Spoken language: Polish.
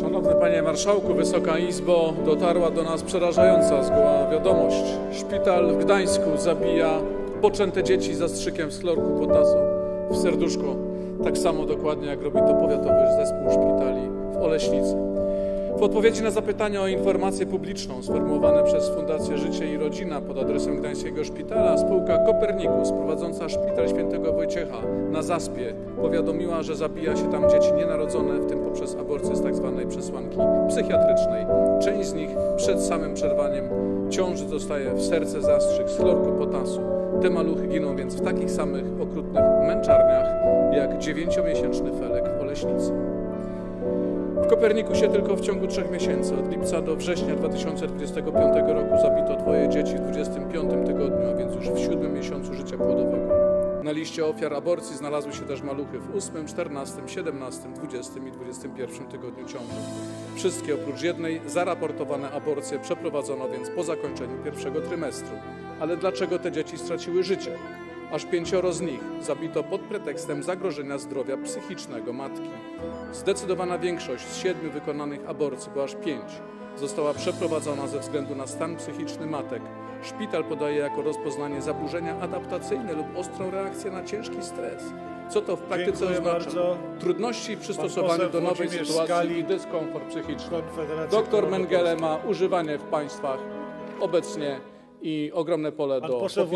Szanowny Panie Marszałku, Wysoka Izbo, dotarła do nas przerażająca zgoła wiadomość. Szpital w Gdańsku zabija poczęte dzieci zastrzykiem chlorku potasu w serduszko. Tak samo dokładnie jak robi to powiatowy zespół szpitali w Oleśnicy. W odpowiedzi na zapytanie o informację publiczną sformułowane przez Fundację Życie i Rodzina pod adresem Gdańskiego Szpitala, spółka Kopernikus prowadząca Szpital Świętego Wojciecha na Zaspie powiadomiła, że zabija się tam dzieci nienarodzone, w tym poprzez aborcję z tzw. przesłanki psychiatrycznej. Część z nich przed samym przerwaniem ciąży zostaje w serce zastrzyk z chlorku potasu. Te maluchy giną więc w takich samych okrutnych męczarniach jak dziewięciomiesięczny Felek w Oleśnicy. W Kopernikusie tylko w ciągu trzech miesięcy, od lipca do września 2025 roku, zabito dwoje dzieci w 25 tygodniu, a więc już w siódmym miesiącu życia płodowego. Na liście ofiar aborcji znalazły się też maluchy w 8, 14, 17, 20 i 21 tygodniu ciąży. Wszystkie oprócz jednej zaraportowane aborcje przeprowadzono więc po zakończeniu pierwszego trymestru. Ale dlaczego te dzieci straciły życie? Aż pięcioro z nich zabito pod pretekstem zagrożenia zdrowia psychicznego matki. Zdecydowana większość z siedmiu wykonanych aborcji, bo aż pięć, została przeprowadzona ze względu na stan psychiczny matek. Szpital podaje jako rozpoznanie zaburzenia adaptacyjne lub ostrą reakcję na ciężki stres. Co to w praktyce Dziękuję oznacza? bardzo. Trudności w przystosowaniu do nowej Włodzimierz sytuacji i dyskomfort psychiczny. Doktor Mengele ma używanie w państwach obecnie i ogromne pole Pan do poseł.